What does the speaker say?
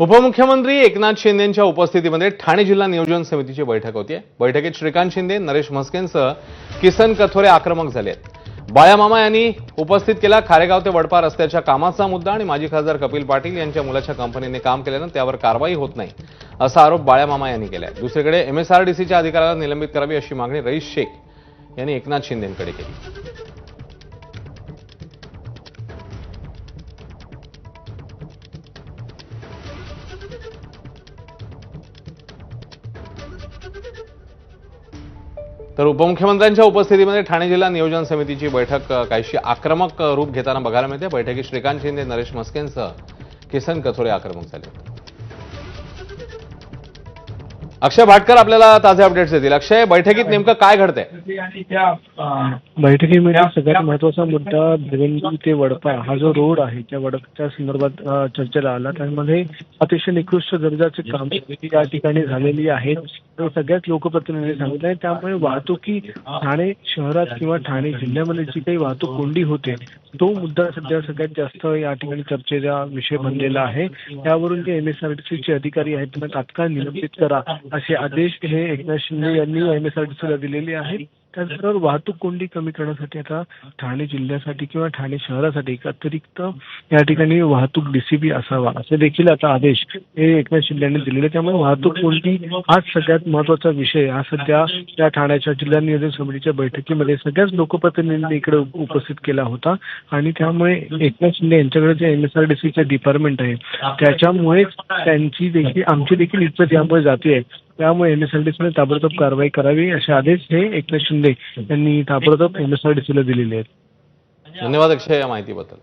उपमुख्यमंत्री एकनाथ शिंदेच्या उपस्थितीमध्ये ठाणे जिल्हा नियोजन समितीची बैठक होती बैठकीत श्रीकांत शिंदे नरेश म्हस्केंसह किसन कथोरे आक्रमक झाले आहेत बाळामामा यांनी उपस्थित केला. खारेगाव ते वडपा रस्त्याच्या कामाचा मुद्दा आणि माजी खासदार कपिल पाटील यांच्या मुलाच्या कंपनीने काम केल्यानं त्यावर कारवाई होत नाही असा आरोप बाळामामा यांनी केला दुसरीकडे एमएसआरडीसीच्या अधिकाऱ्याला निलंबित करावी अशी मागणी रईस शेख यांनी एकनाथ शिंदेकडे केली. तर उपमुख्यमंत्र्यांच्या उपस्थितीमध्ये ठाणे जिल्हा नियोजन समितीची बैठक काहीशी आक्रमक रूप घेताना बघायला मिळते. बैठकीत श्रीकांत शिंदे नरेश मस्केंसह किसन कथोरे आक्रमक झाले. अक्षय भाटकर आपल्याला ताजे अपडेट्स देतील. अक्षय बैठकीत नेमकं काय घडतंय? बैठकीमध्ये सगळ्यात महत्त्वाचा मुद्दा भिवंडी ते वडपा. हा जो रोड आहे त्या वडपाच्या संदर्भात चर्चेला आला. त्यामध्ये अतिशय निकृष्ट दर्जाचे काम या ठिकाणी झालेली आहेत. हे सगळ्याच लोकप्रतिनिधी सांगितलं आहे त्यामुळे वाहतुकी ठाणे शहरात किंवा ठाणे जिल्ह्यामध्ये जी काही वाहतूक कोंडी होते तो मुद्दा सध्या सगळ्यात जास्त या ठिकाणी चर्चेचा विषय बनलेला आहे. त्यावरून जे एम एस आर टी चे अधिकारी आहेत त्यांना तात्काळ निलंबित करा असे आदेश हे एकनाथ शिंदे यांनी एम एस आर टी सीला दिलेले आहेत. त्याचबरोबर वाहतूक कोंडी कमी करण्यासाठी आता ठाणे जिल्ह्यासाठी किंवा ठाणे शहरासाठी एक अतिरिक्त या ठिकाणी वाहतूक डीसीपी असावा असे देखील आता आदेश हे एकनाथ शिंदे यांनी दिलेले त्यामुळे वाहतूक कोंडी हाच सगळ्यात महत्त्वाचा विषय हा सध्या त्या ठाण्याच्या जिल्हा नियोजन समितीच्या बैठकीमध्ये सगळ्याच लोकप्रतिनिधींनी इकडे उपस्थित केला होता. आणि त्यामुळे एकनाथ शिंदे यांच्याकडे जे एम एस आर डी सीचे डिपार्टमेंट आहे त्याच्यामुळेच त्यांची देखील आमची देखील इज्जत यामुळे जाते. त्यामुळे एम एस आर डी सीने ताबडतोब कारवाई करावी असे आदेश हे एकनाथ शिंदे यांनी ताबडतोब एम एस आर डी सीला दिलेले आहेत. धन्यवाद अक्षय या माहितीबद्दल.